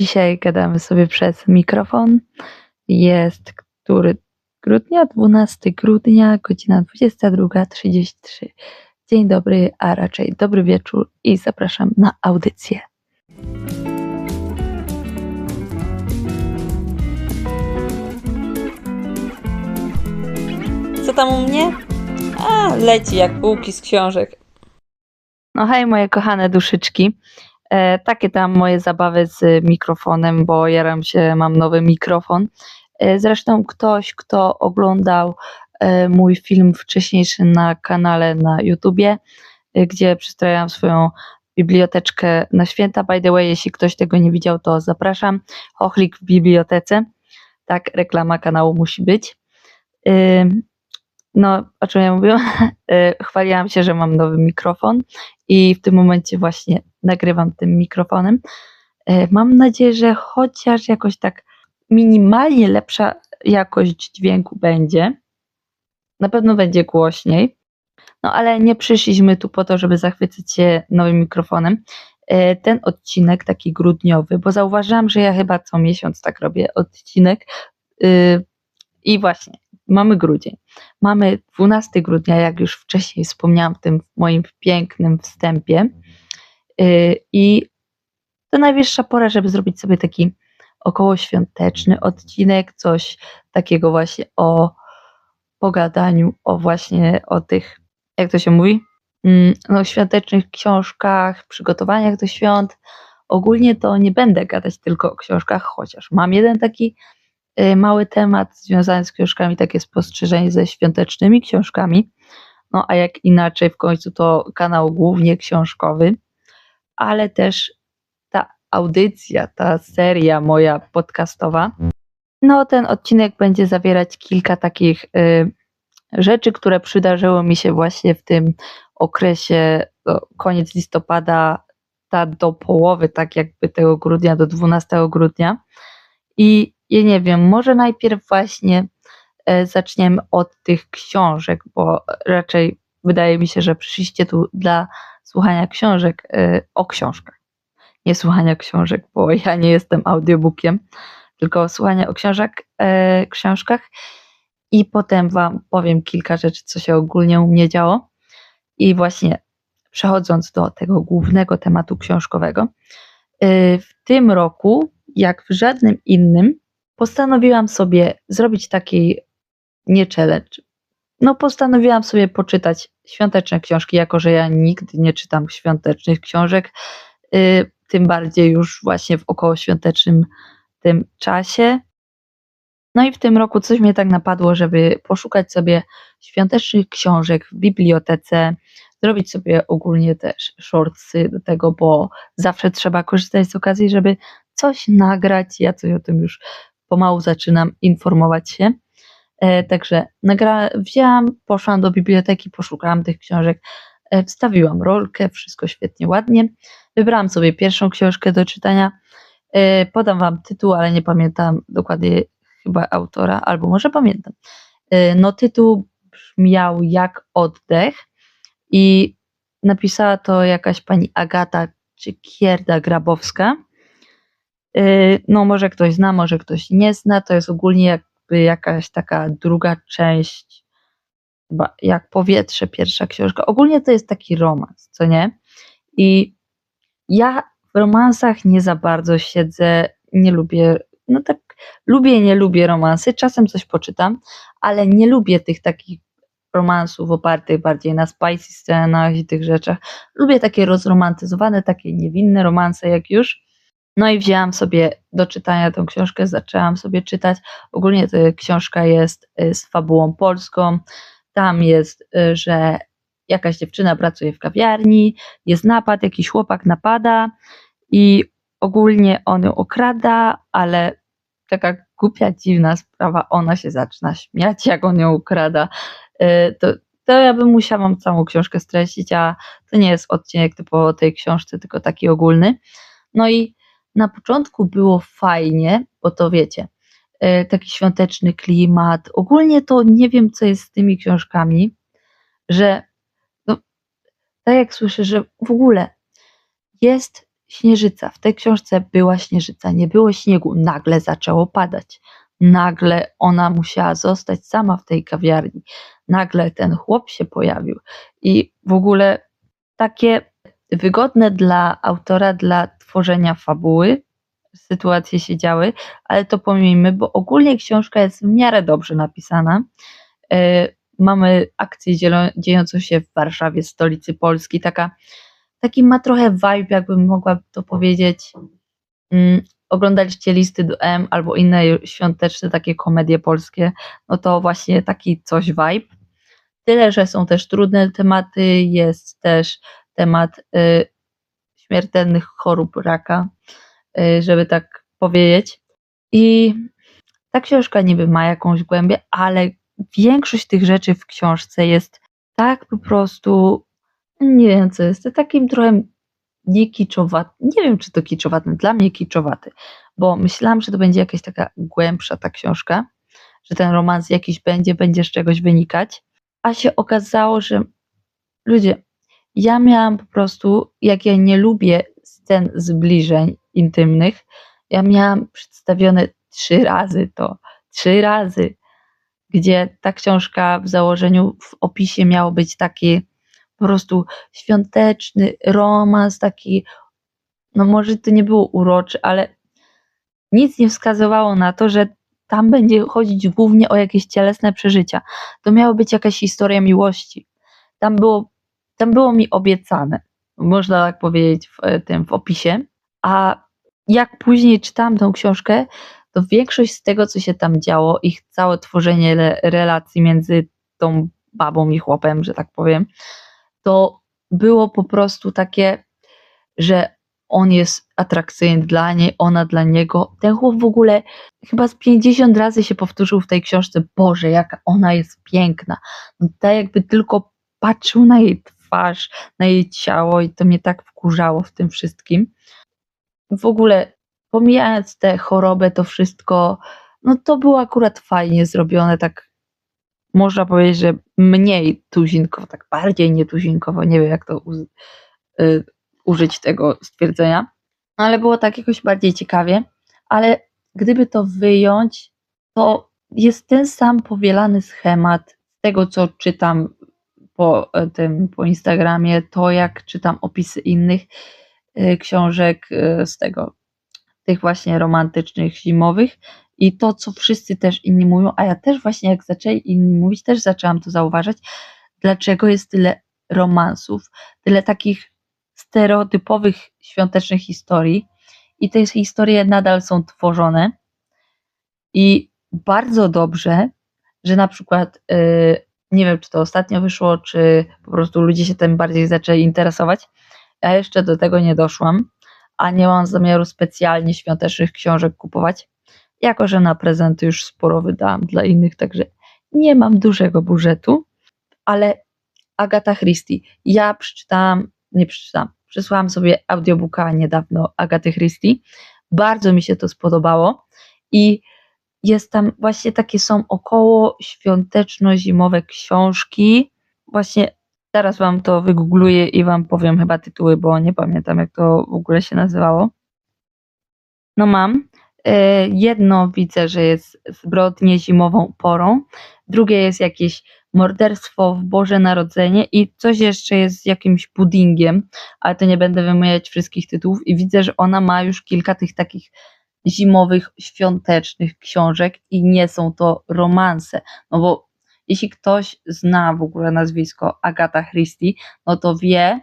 Dzisiaj gadamy sobie przez mikrofon. Jest który grudnia? 12 grudnia, godzina 22.33. Dzień dobry, a raczej dobry wieczór i zapraszam na audycję. Co tam u mnie? A, leci jak półki z książek. No hej moje kochane duszyczki. E, takie tam moje zabawy z mikrofonem, bo jaram się, mam nowy mikrofon. E, zresztą ktoś, kto oglądał e, mój film wcześniejszy na kanale na YouTubie, gdzie przedstawiałam swoją biblioteczkę na święta. By the way, jeśli ktoś tego nie widział, to zapraszam. Chochlik w bibliotece. Tak, reklama kanału musi być. No, o czym ja mówiłam? Y, Chwaliłam się, że mam nowy mikrofon i w tym momencie właśnie nagrywam tym mikrofonem. Y, Mam nadzieję, że chociaż jakoś tak minimalnie lepsza jakość dźwięku będzie. Na pewno będzie głośniej. No ale nie przyszliśmy tu po to, żeby zachwycić się nowym mikrofonem. Y, Ten odcinek taki grudniowy, bo zauważyłam, że ja chyba co miesiąc tak robię odcinek. I właśnie, mamy grudzień. Mamy 12 grudnia, jak już wcześniej wspomniałam w tym moim pięknym wstępie. Yy, I to najwyższa pora, żeby zrobić sobie taki okołoświąteczny odcinek, coś takiego właśnie o pogadaniu, o właśnie o tych, jak to się mówi, Mm, no, świątecznych książkach, przygotowaniach do świąt. Ogólnie to nie będę gadać tylko o książkach, chociaż mam jeden taki y, mały temat związany z książkami, takie spostrzeżenie ze świątecznymi książkami. No a jak inaczej, w końcu to kanał głównie książkowy, ale też ta audycja, ta seria moja podcastowa. No, ten odcinek będzie zawierać kilka takich y, rzeczy, które przydarzyły mi się właśnie w tym okresie, no, koniec listopada, ta do połowy, tak jakby tego grudnia, do 12 grudnia. I ja nie wiem, może najpierw właśnie e, zaczniemy od tych książek, bo raczej wydaje mi się, że przyszliście tu dla słuchania książek e, o książkach. Nie słuchania książek, bo ja nie jestem audiobookiem, tylko słuchania o książek, e, książkach. I potem Wam powiem kilka rzeczy, co się ogólnie u mnie działo. I właśnie przechodząc do tego głównego tematu książkowego, w tym roku, jak w żadnym innym, postanowiłam sobie zrobić taki nie challenge. No, postanowiłam sobie poczytać świąteczne książki, jako że ja nigdy nie czytam świątecznych książek, y, tym bardziej już właśnie w okołoświątecznym tym czasie. No i w tym roku coś mnie tak napadło, żeby poszukać sobie świątecznych książek w bibliotece, zrobić sobie ogólnie też shortsy do tego, bo zawsze trzeba korzystać z okazji, żeby coś nagrać. Ja coś o tym już pomału zaczynam informować się. E, także nagra, wzięłam, poszłam do biblioteki, poszukałam tych książek, e, wstawiłam rolkę, wszystko świetnie, ładnie. Wybrałam sobie pierwszą książkę do czytania. E, podam Wam tytuł, ale nie pamiętam dokładnie chyba autora, albo może pamiętam. No, tytuł brzmiał jak oddech i napisała to jakaś pani Agata czy Kierda Grabowska. Yy, No, może ktoś zna, może ktoś nie zna. To jest ogólnie jakby jakaś taka druga część, jak powietrze, pierwsza książka. Ogólnie to jest taki romans, co nie? I ja w romansach nie za bardzo siedzę, nie lubię, no tak, lubię, nie lubię romansy. Czasem coś poczytam, ale nie lubię tych takich romansów opartych bardziej na spicy scenach i tych rzeczach. Lubię takie rozromantyzowane, takie niewinne romanse jak już. No i wzięłam sobie do czytania tą książkę, zaczęłam sobie czytać. Ogólnie ta książka jest y, z fabułą polską. Tam jest, y, że jakaś dziewczyna pracuje w kawiarni, jest napad, jakiś chłopak napada i ogólnie on ją okrada, ale taka głupia, dziwna sprawa, ona się zaczyna śmiać, jak on ją ukrada. Y, To, to ja bym musiała wam całą książkę streścić, a to nie jest odcinek typowo tej książce, tylko taki ogólny. No i na początku było fajnie, bo to wiecie, y, taki świąteczny klimat. Ogólnie to nie wiem, co jest z tymi książkami, że no, tak jak słyszę, że w ogóle jest śnieżyca. W tej książce była śnieżyca, nie było śniegu, nagle zaczęło padać. Nagle ona musiała zostać sama w tej kawiarni. Nagle ten chłop się pojawił. I w ogóle takie wygodne dla autora, dla tworzenia fabuły sytuacje się działy, ale to pomijmy, bo ogólnie książka jest w miarę dobrze napisana. E, Mamy akcję dziejącą się w Warszawie, stolicy Polski. Taka, taki ma trochę vibe, jakbym mogła to powiedzieć. Mm, oglądaliście listy do M albo inne świąteczne takie komedie polskie, no to właśnie taki coś vibe. Tyle, że są też trudne tematy, jest też temat y, śmiertelnych chorób raka, y, żeby tak powiedzieć. I ta książka niby ma jakąś głębię, ale większość tych rzeczy w książce jest tak po prostu, nie wiem co jest, takim trochę nie kiczowaty, nie wiem czy to kiczowaty, dla mnie kiczowaty, bo myślałam, że to będzie jakaś taka głębsza ta książka, że ten romans jakiś będzie, będzie z czegoś wynikać, a się okazało, że ludzie, ja miałam po prostu, jak ja nie lubię scen zbliżeń intymnych, ja miałam przedstawione trzy razy to, trzy razy, gdzie ta książka w założeniu, w opisie miało być taki po prostu świąteczny romans, taki, no może to nie było uroczy, ale nic nie wskazywało na to, że tam będzie chodzić głównie o jakieś cielesne przeżycia. To miała być jakaś historia miłości. Tam było, tam było mi obiecane, można tak powiedzieć w e, tym w opisie. A jak później czytałam tą książkę, to większość z tego, co się tam działo, ich całe tworzenie relacji między tą babą i chłopem, że tak powiem, to było po prostu takie, że on jest atrakcyjny dla niej, ona dla niego. Ten chłop w ogóle chyba z 50 razy się powtórzył w tej książce, Boże, jaka ona jest piękna. No, tak jakby tylko patrzył na jej twarz, na jej ciało i to mnie tak wkurzało w tym wszystkim. W ogóle pomijając tę chorobę, to wszystko, no to było akurat fajnie zrobione, tak można powiedzieć, że mniej tuzinkowo, tak bardziej nietuzinkowo, nie wiem jak to uz- y, użyć tego stwierdzenia, No, ale było tak jakoś bardziej ciekawie, ale gdyby to wyjąć, to jest ten sam powielany schemat tego, co czytam po e, tym, po Instagramie, to jak czytam opisy innych y, książek y, z tego, tych właśnie romantycznych, zimowych. I to, co wszyscy też inni mówią, a ja też właśnie jak zaczęli inni mówić, też zaczęłam to zauważać, dlaczego jest tyle romansów, tyle takich stereotypowych świątecznych historii? I te historie nadal są tworzone. I bardzo dobrze, że na przykład nie wiem, czy to ostatnio wyszło, czy po prostu ludzie się tym bardziej zaczęli interesować. Ja jeszcze do tego nie doszłam, a nie mam zamiaru specjalnie świątecznych książek kupować, jako że na prezenty już sporo wydałam dla innych, także nie mam dużego budżetu, ale Agata Christie, ja przeczytałam, nie przeczytałam, przesłałam sobie audiobooka niedawno Agaty Christie, bardzo mi się to spodobało i jest tam właśnie takie są około świąteczno-zimowe książki, właśnie Zaraz wam to wygoogluję i wam powiem chyba tytuły, bo nie pamiętam jak to w ogóle się nazywało. No mam. E, Jedno widzę, że jest zbrodnie zimową porą, drugie jest jakieś morderstwo w Boże Narodzenie i coś jeszcze jest z jakimś puddingiem, ale to nie będę wymieniać wszystkich tytułów i widzę, że ona ma już kilka tych takich zimowych, świątecznych książek i nie są to romanse, no bo jeśli ktoś zna w ogóle nazwisko Agata Christie, no to wie,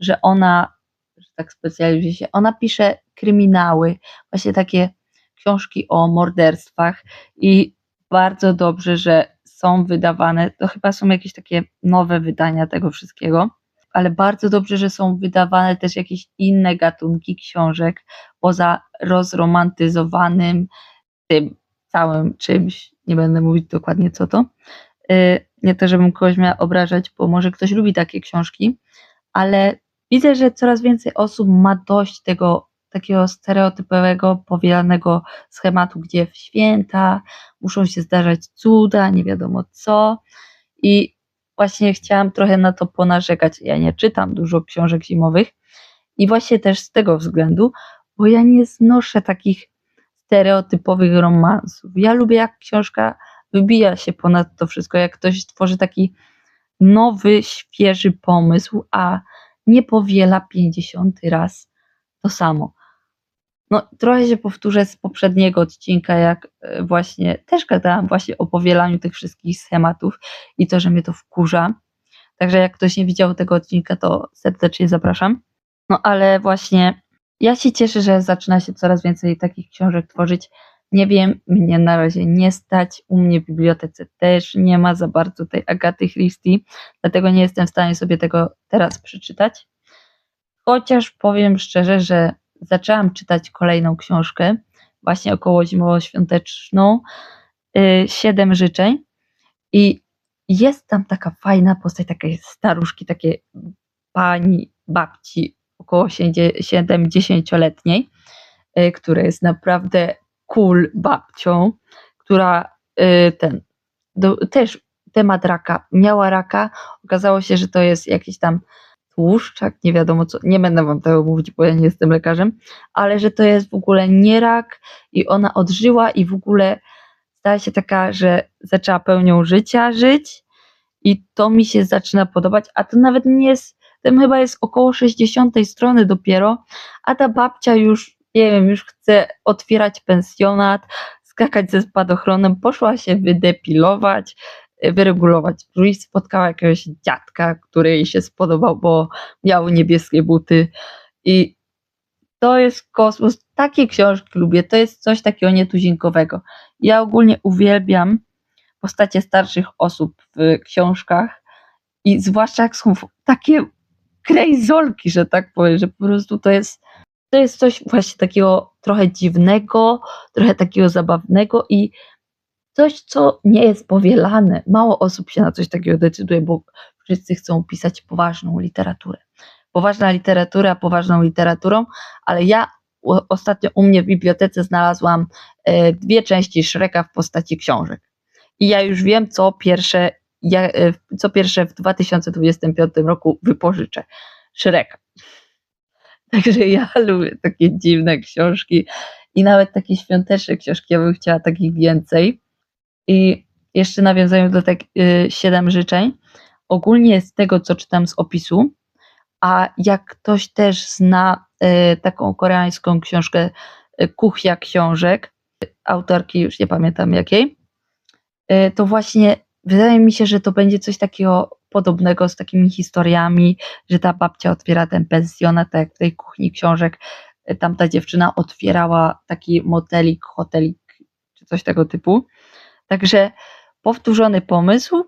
że ona, że tak specjalizuje się, ona pisze kryminały, właśnie takie książki o morderstwach i bardzo dobrze, że są wydawane, to chyba są jakieś takie nowe wydania tego wszystkiego, ale bardzo dobrze, że są wydawane też jakieś inne gatunki książek poza rozromantyzowanym tym całym czymś, nie będę mówić dokładnie co to, Y, Nie to, żebym kogoś miała obrażać, bo może ktoś lubi takie książki, ale widzę, że coraz więcej osób ma dość tego takiego stereotypowego, powielanego schematu, gdzie w święta muszą się zdarzać cuda, nie wiadomo co. I właśnie chciałam trochę na to ponarzekać. Ja nie czytam dużo książek zimowych I właśnie też z tego względu, bo ja nie znoszę takich stereotypowych romansów. Ja lubię, jak książka wybija się ponad to wszystko, jak ktoś tworzy taki nowy, świeży pomysł, a nie powiela 50 raz to samo. No, trochę się powtórzę z poprzedniego odcinka, jak e, właśnie też gadałam właśnie o powielaniu tych wszystkich schematów i to, że mnie to wkurza. Także jak ktoś nie widział tego odcinka, to serdecznie zapraszam. No ale właśnie ja się cieszę, że zaczyna się coraz więcej takich książek tworzyć. Nie wiem, mnie na razie nie stać. U mnie w bibliotece też nie ma za bardzo tej Agaty Christie, dlatego nie jestem w stanie sobie tego teraz przeczytać. Chociaż powiem szczerze, że zaczęłam czytać kolejną książkę, właśnie około zimowo-świąteczną, y, Siedem życzeń. I jest tam taka fajna postać, takiej staruszki, takiej pani, babci, około 70-letniej, y, która jest naprawdę cool babcią, która y, ten, do, też temat raka, miała raka, okazało się, że to jest jakiś tam tłuszczak, nie wiadomo co, nie będę wam tego mówić, bo ja nie jestem lekarzem, ale że to jest w ogóle nie rak i ona odżyła i w ogóle stała się taka, że zaczęła pełnią życia żyć i to mi się zaczyna podobać, a to nawet nie jest, tam chyba jest około 60 strony dopiero, a ta babcia już, nie wiem, już chce otwierać pensjonat, skakać ze spadochronem, poszła się wydepilować, wyregulować strój, spotkała jakiegoś dziadka, który jej się spodobał, bo miał niebieskie buty i to jest kosmos. Takie książki lubię, to jest coś takiego nietuzinkowego. Ja ogólnie uwielbiam postacie starszych osób w książkach i zwłaszcza jak są takie krejzolki, że tak powiem, że po prostu to jest to jest coś właśnie takiego trochę dziwnego, trochę takiego zabawnego i coś, co nie jest powielane. Mało osób się na coś takiego decyduje, bo wszyscy chcą pisać poważną literaturę. Poważna literatura, poważną literaturą, ale ja ostatnio u mnie w bibliotece znalazłam e, dwie części Shreka w postaci książek. I ja już wiem, co pierwsze, ja, e, co pierwsze w 2025 roku wypożyczę. Shreka. Także ja lubię takie dziwne książki i nawet takie świąteczne książki. Ja bym chciała takich więcej. I jeszcze nawiązując do tak y, siedem życzeń, ogólnie z tego, co czytam z opisu, a jak ktoś też zna y, taką koreańską książkę y, Kuchnia Książek, autorki już nie pamiętam jakiej, to właśnie wydaje mi się, że to będzie coś takiego podobnego z takimi historiami, że ta babcia otwiera ten pensjonat, tak jak w tej kuchni książek, y, tamta dziewczyna otwierała taki motelik, hotelik, czy coś tego typu. Także powtórzony pomysł,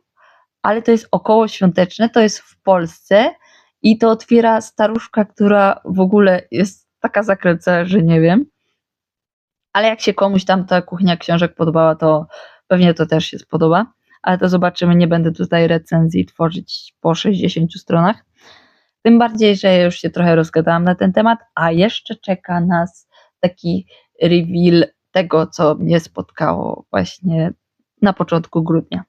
ale to jest około świąteczne, to jest w Polsce i to otwiera staruszka, która w ogóle jest taka zakręcona, że nie wiem. Ale jak się komuś tam ta kuchnia książek podobała, to pewnie to też się spodoba. Ale to zobaczymy, nie będę tutaj recenzji tworzyć po 60 stronach. Tym bardziej, że już się trochę rozgadałam na ten temat, a jeszcze czeka nas taki reveal tego, co mnie spotkało właśnie na początku grudnia.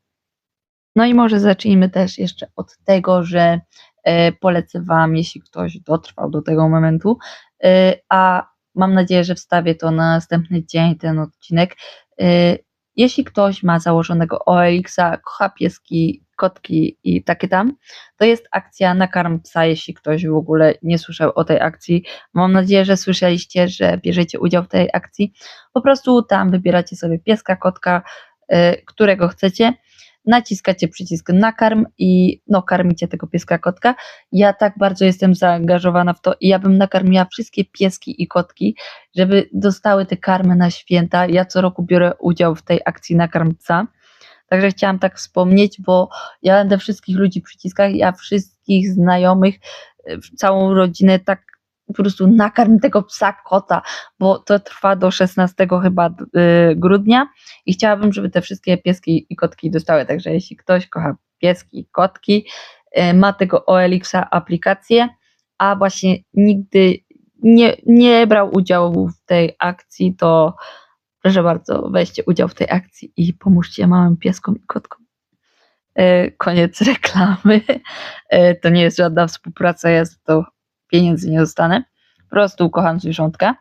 No i może zacznijmy też jeszcze od tego, że e, polecę Wam, jeśli ktoś dotrwał do tego momentu, e, a mam nadzieję, że wstawię to na następny dzień, ten odcinek. Jeśli ktoś ma założonego OLX-a, kocha pieski, kotki i takie tam, to jest akcja Nakarm Psa, jeśli ktoś w ogóle nie słyszał o tej akcji. Mam nadzieję, że słyszeliście, że bierzecie udział w tej akcji. Po prostu tam wybieracie sobie pieska, kotka, y, którego chcecie, naciskacie przycisk nakarm i no karmicie tego pieska, kotka. Ja tak bardzo jestem zaangażowana w to i ja bym nakarmiła wszystkie pieski i kotki, żeby dostały te karmy na święta. Ja co roku biorę udział w tej akcji nakarm psa. Także chciałam tak wspomnieć, bo ja będę wszystkich ludzi przyciskać, ja wszystkich znajomych, y, całą rodzinę tak po prostu nakarm tego psa, kota, bo to trwa do 16 chyba y, grudnia i chciałabym, żeby te wszystkie pieski i kotki dostały. Także jeśli ktoś kocha pieski i kotki, y, ma tego OLX-a aplikację, a właśnie nigdy nie, nie brał udziału w tej akcji, to proszę bardzo, weźcie udział w tej akcji i pomóżcie małym pieskom i kotkom. E, Koniec reklamy. To nie jest żadna współpraca, jest to pieniędzy nie dostanę. Po prostu kocham zwierzątka.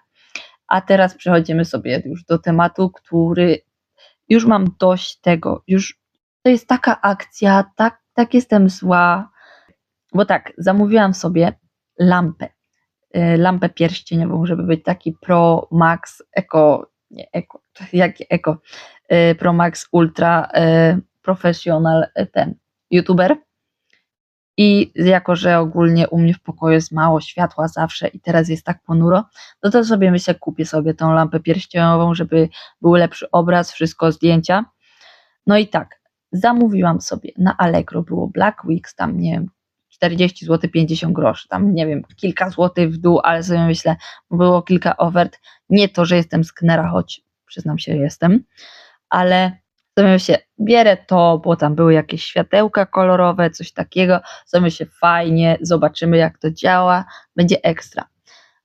A teraz przechodzimy sobie już do tematu, który już mam dość tego. Już to jest taka akcja, tak, tak jestem zła. Bo tak, zamówiłam sobie lampę. y, Lampę pierścieniową, żeby być taki Pro Max Eco, nie Eco, jaki Eco, y, Pro Max Ultra y, Professional ten YouTuber. I jako, że ogólnie u mnie w pokoju jest mało światła zawsze i teraz jest tak ponuro, no to sobie myślę, kupię sobie tą lampę pierścieniową, żeby był lepszy obraz, wszystko, zdjęcia. No i tak, zamówiłam sobie na Allegro, było Black Weeks, tam nie wiem, 40 zł, 50 groszy, tam nie wiem, kilka złotych w dół, ale sobie myślę, było kilka ofert, nie to, że jestem z Knera, choć przyznam się, jestem, ale sobie myślę, bierę to, bo tam były jakieś światełka kolorowe, coś takiego, sobie myślę, fajnie, zobaczymy jak to działa, będzie ekstra.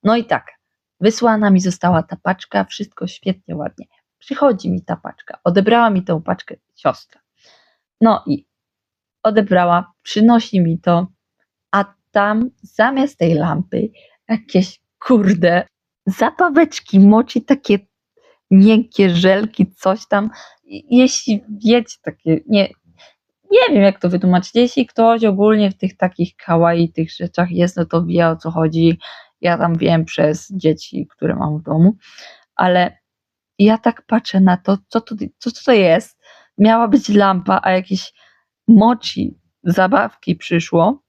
No i tak, wysłana mi została ta paczka, wszystko świetnie, ładnie. Przychodzi mi ta paczka, odebrała mi tą paczkę siostra. No i odebrała, przynosi mi to, a tam zamiast tej lampy jakieś kurde zabaweczki, moci takie miękkie żelki, coś tam. Jeśli wiecie takie, nie, nie wiem jak to wytłumaczyć, jeśli ktoś ogólnie w tych takich kawaii, tych rzeczach jest, no to wie o co chodzi. Ja tam wiem przez dzieci, które mam w domu, ale ja tak patrzę na to, co to, co, co to jest. Miała być lampa, a jakieś moci, zabawki przyszło.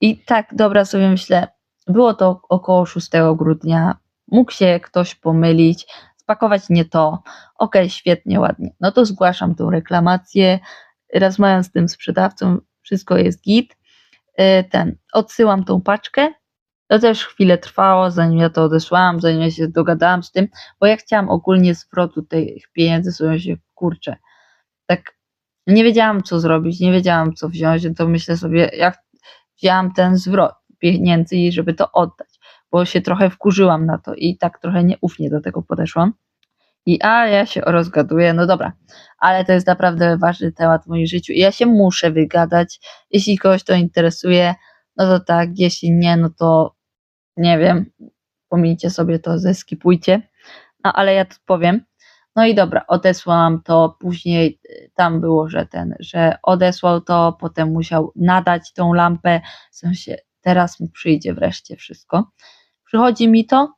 I tak, dobra, sobie myślę, było to około 6 grudnia, mógł się ktoś pomylić, spakować nie to. Okej, świetnie, ładnie. No to zgłaszam tą reklamację, rozmawiam z tym sprzedawcą, wszystko jest git. Yy, Ten, odsyłam tą paczkę. To też chwilę trwało, zanim ja to odesłałam, zanim ja się dogadałam z tym, bo ja chciałam ogólnie zwrotu tych pieniędzy, sobie się kurczę. Tak nie wiedziałam, co zrobić, nie wiedziałam, co wziąć, to myślę sobie, jak wzięłam ten zwrot pieniędzy i żeby to oddać, bo się trochę wkurzyłam na to i tak trochę nieufnie do tego podeszłam. I a ja się rozgaduję, no dobra, ale to jest naprawdę ważny temat w moim życiu i ja się muszę wygadać. Jeśli kogoś to interesuje, no to tak, jeśli nie, no to nie wiem, pomijcie sobie to, zeskipujcie. No ale ja to powiem. No i dobra, odesłałam to, później y, tam było, że ten, że odesłał to, potem musiał nadać tą lampę, w sensie teraz mi przyjdzie wreszcie wszystko. Przychodzi mi to,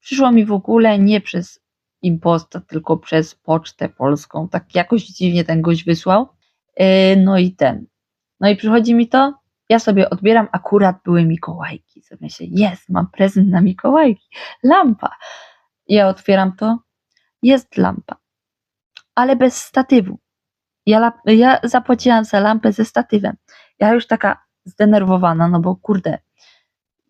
przyszło mi w ogóle nie przez imposta, tylko przez pocztę polską, tak jakoś dziwnie ten gość wysłał. Yy, No i ten, no i przychodzi mi to, ja sobie odbieram, akurat były Mikołajki, sobie myślę, jest, mam prezent na Mikołajki, lampa. Ja otwieram to, jest lampa, ale bez statywu. Ja, ja zapłaciłam za lampę ze statywem. Ja już taka zdenerwowana, no bo kurde,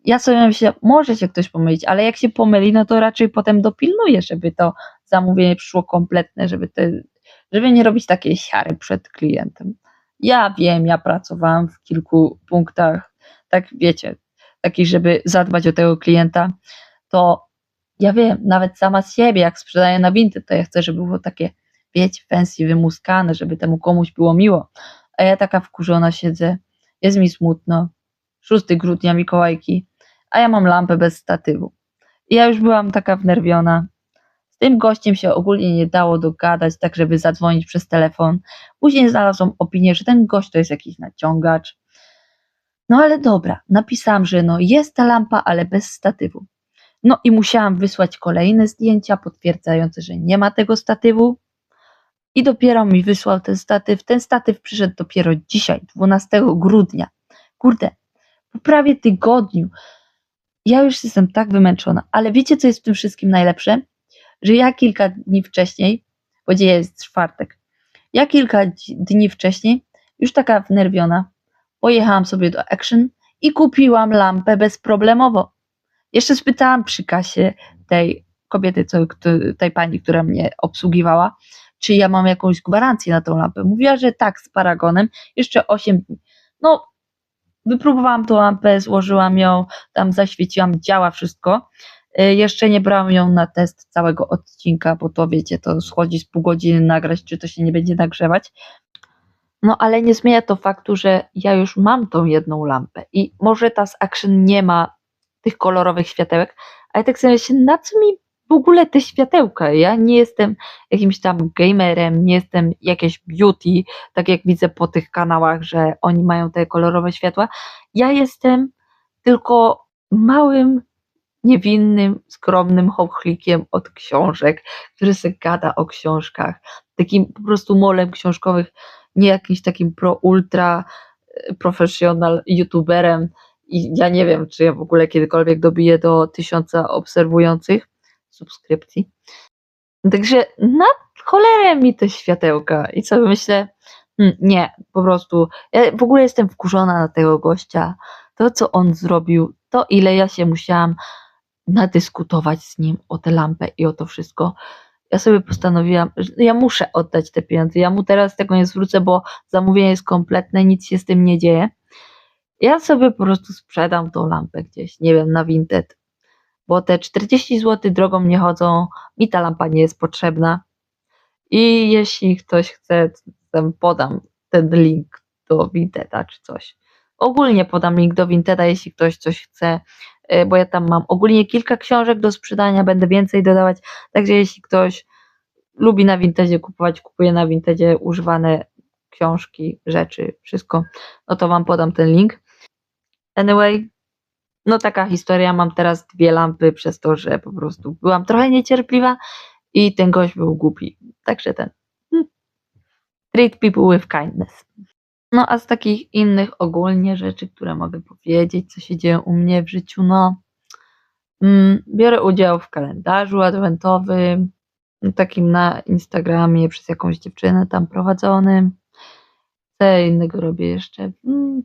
ja sobie myślę, może się ktoś pomylić, ale jak się pomyli, no to raczej potem dopilnuję, żeby to zamówienie przyszło kompletne, żeby, te, żeby nie robić takiej siary przed klientem. Ja wiem, ja pracowałam w kilku punktach, tak wiecie, takich, żeby zadbać o tego klienta, to ja wiem, nawet sama z siebie, jak sprzedaję na Vinted, to ja chcę, żeby było takie, wiecie, fancy, wymuskane, żeby temu komuś było miło. A ja taka wkurzona siedzę, jest mi smutno. 6 grudnia Mikołajki, a ja mam lampę bez statywu. I ja już byłam taka wnerwiona. Z tym gościem się ogólnie nie dało dogadać, tak żeby zadzwonić przez telefon. Później znalazłam opinię, że ten gość to jest jakiś naciągacz. No ale dobra, napisałam, że no jest ta lampa, ale bez statywu. No i musiałam wysłać kolejne zdjęcia potwierdzające, że nie ma tego statywu. I dopiero mi wysłał ten statyw. Ten statyw przyszedł dopiero dzisiaj, 12 grudnia. Kurde, po prawie tygodniu. Ja już jestem tak wymęczona, ale wiecie, co jest w tym wszystkim najlepsze? Że ja kilka dni wcześniej, bo dzisiaj jest czwartek, ja kilka dni wcześniej, już taka wnerwiona, pojechałam sobie do Action i kupiłam lampę bezproblemowo. Jeszcze spytałam przy kasie tej kobiety, co, tej pani, która mnie obsługiwała, czy ja mam jakąś gwarancję na tą lampę. Mówiła, że tak, z paragonem, jeszcze 8 dni. No, wypróbowałam tą lampę, złożyłam ją, tam zaświeciłam, działa wszystko. Y, Jeszcze nie brałam ją na test całego odcinka, bo to wiecie, to schodzi z pół godziny nagrać, czy to się nie będzie nagrzewać. No ale nie zmienia to faktu, że ja już mam tą jedną lampę i może ta z Action nie ma tych kolorowych światełek, ale tak sobie myślę, na co mi w ogóle te światełka? Ja nie jestem jakimś tam gamerem, nie jestem jakieś beauty, tak jak widzę po tych kanałach, że oni mają te kolorowe światła. Ja jestem tylko małym, niewinnym, skromnym chochlikiem od książek, który se gada o książkach. Takim po prostu molem książkowych, nie jakimś takim pro ultra e, professional youtuberem. I ja nie wiem, czy ja w ogóle kiedykolwiek dobiję do tysiąca obserwujących subskrypcji. Także na cholerę mi te światełka. I sobie myślę, hmm, nie, po prostu. Ja w ogóle jestem wkurzona na tego gościa. To, co on zrobił, to ile ja się musiałam nadyskutować z nim o tę lampę i o to wszystko. Ja sobie postanowiłam, że ja muszę oddać te pieniądze. Ja mu teraz tego nie zwrócę, bo zamówienie jest kompletne, nic się z tym nie dzieje. Ja sobie po prostu sprzedam tą lampę gdzieś, nie wiem, na Vinted. Bo te 40 zł drogą nie chodzą, mi ta lampa nie jest potrzebna. I jeśli ktoś chce, to podam ten link do Vinteda czy coś. Ogólnie podam link do Vinteda, jeśli ktoś coś chce, y, bo ja tam mam ogólnie kilka książek do sprzedania, będę więcej dodawać. Także jeśli ktoś lubi na Vintedzie kupować, kupuje na Vintedzie używane książki, rzeczy, wszystko, no to wam podam ten link. Anyway, no taka historia, mam teraz dwie lampy przez to, że po prostu byłam trochę niecierpliwa i ten gość był głupi. Także ten. hmm. Treat people with kindness. No a z takich innych ogólnie rzeczy, które mogę powiedzieć, co się dzieje u mnie w życiu, no mm, biorę udział w kalendarzu adwentowym, takim na Instagramie przez jakąś dziewczynę tam prowadzonym. Co innego robię jeszcze? Mm,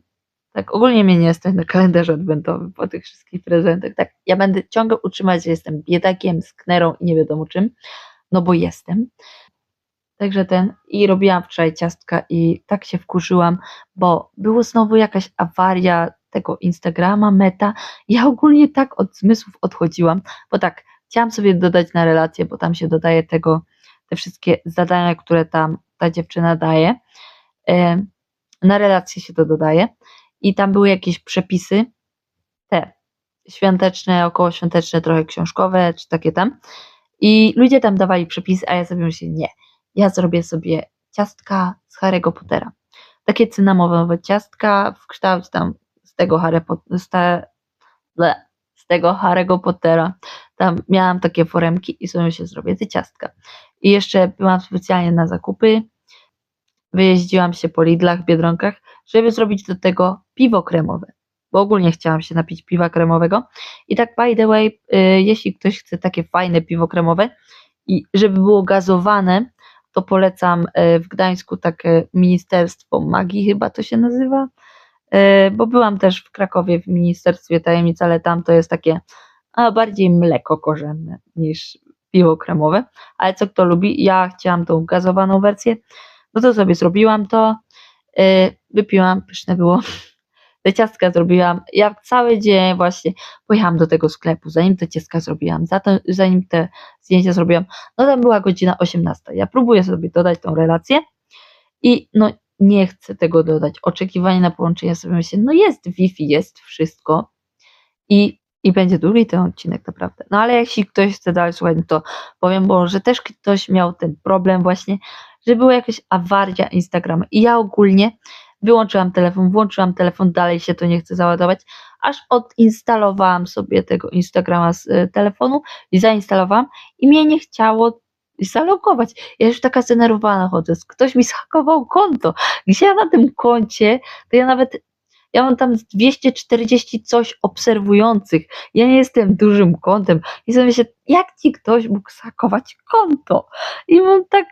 tak, ogólnie mnie nie stać na kalendarzu adwentowym po tych wszystkich prezentach. Tak, ja będę ciągle utrzymać, że jestem biedakiem, sknerą i nie wiadomo czym, no bo jestem. Także ten, i robiłam wczoraj ciastka i tak się wkurzyłam, bo było znowu jakaś awaria tego Instagrama, meta. Ja ogólnie tak od zmysłów odchodziłam, bo tak, chciałam sobie dodać na relację, bo tam się dodaje tego, te wszystkie zadania, które tam ta dziewczyna daje. E, Na relację się to dodaje i tam były jakieś przepisy, te świąteczne, okołoświąteczne, trochę książkowe, czy takie tam. I ludzie tam dawali przepisy, a ja sobie myślę, nie, ja zrobię sobie ciastka z Harry'ego Pottera. Takie cynamowe ciastka w kształcie tam z tego Harry z, z tego Harry'ego Pottera. Tam miałam takie foremki i sobie się zrobię te ciastka. I jeszcze byłam specjalnie na zakupy. Wyjeździłam się po Lidlach, Biedronkach, żeby zrobić do tego piwo kremowe. Bo ogólnie chciałam się napić piwa kremowego. I tak by the way, y, jeśli ktoś chce takie fajne piwo kremowe i żeby było gazowane, to polecam y, w Gdańsku takie Ministerstwo Magii, chyba to się nazywa. Y, Bo byłam też w Krakowie w Ministerstwie Tajemnic, ale tam to jest takie a bardziej mleko korzenne niż piwo kremowe. Ale co kto lubi, ja chciałam tą gazowaną wersję, no to sobie zrobiłam to, wypiłam, pyszne było. Te ciastka zrobiłam. Ja cały dzień właśnie pojechałam do tego sklepu, zanim te ciastka zrobiłam, zanim te zdjęcia zrobiłam, no tam była godzina 18. Ja próbuję sobie dodać tą relację i no nie chcę tego dodać. Oczekiwanie na połączenie sobie myślę, no jest Wi-Fi, jest wszystko i, i będzie długi ten odcinek naprawdę. No ale jeśli ktoś chce dalej słuchać, no to powiem, bo że też ktoś miał ten problem właśnie, że była jakaś awaria Instagrama i ja ogólnie wyłączyłam telefon, włączyłam telefon, dalej się to nie chce załadować, aż odinstalowałam sobie tego Instagrama z y, telefonu i zainstalowałam i mnie nie chciało zalogować. Ja już taka zdenerwowana chodzę. Ktoś mi zhakował konto. Gdzie ja na tym koncie, to ja nawet ja mam tam z 240 coś obserwujących. Ja nie jestem dużym kontem. I sobie myślę, jak ci ktoś mógł zhakować konto? I mam tak,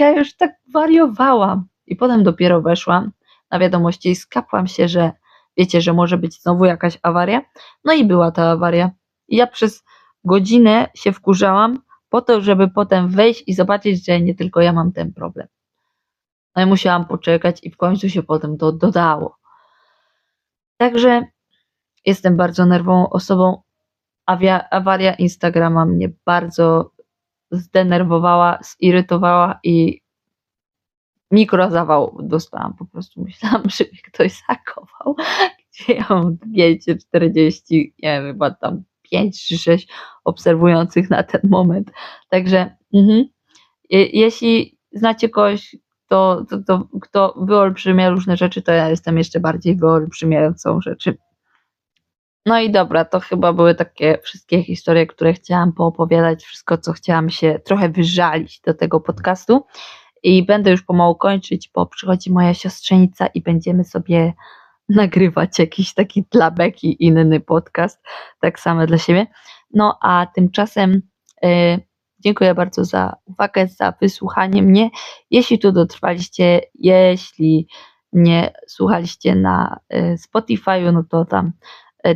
ja już tak wariowałam. I potem dopiero weszłam na wiadomości i skapłam się, że wiecie, że może być znowu jakaś awaria. No i była ta awaria. I ja przez godzinę się wkurzałam po to, żeby potem wejść i zobaczyć, że nie tylko ja mam ten problem. No i musiałam poczekać i w końcu się potem to dodało. Także jestem bardzo nerwową osobą. Awaria Instagrama mnie bardzo zdenerwowała, zirytowała i mikrozawał dostałam, po prostu myślałam, że mnie ktoś zakował, gdzie ja mam 240, nie wiem, chyba tam 5 czy 6 obserwujących na ten moment. Także mhm. Je- jeśli znacie kogoś, to, to, to, kto wyolbrzymia różne rzeczy, to ja jestem jeszcze bardziej wyolbrzymiającą rzeczy. No i dobra, to chyba były takie wszystkie historie, które chciałam poopowiadać, wszystko, co chciałam się trochę wyżalić do tego podcastu. I będę już pomału kończyć, bo przychodzi moja siostrzenica i będziemy sobie nagrywać jakiś taki dla Beki inny podcast, tak samo dla siebie. No a tymczasem y, dziękuję bardzo za uwagę, za wysłuchanie mnie. Jeśli tu dotrwaliście, jeśli mnie słuchaliście na y, Spotify'u, no to tam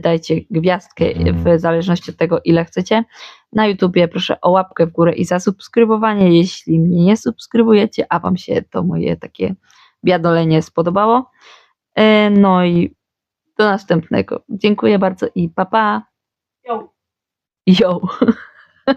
dajcie gwiazdkę w zależności od tego, ile chcecie. Na YouTubie proszę o łapkę w górę i zasubskrybowanie, jeśli mnie nie subskrybujecie, a Wam się to moje takie biadolenie spodobało. E, No i do następnego. Dziękuję bardzo i pa pa. Yo. Yo.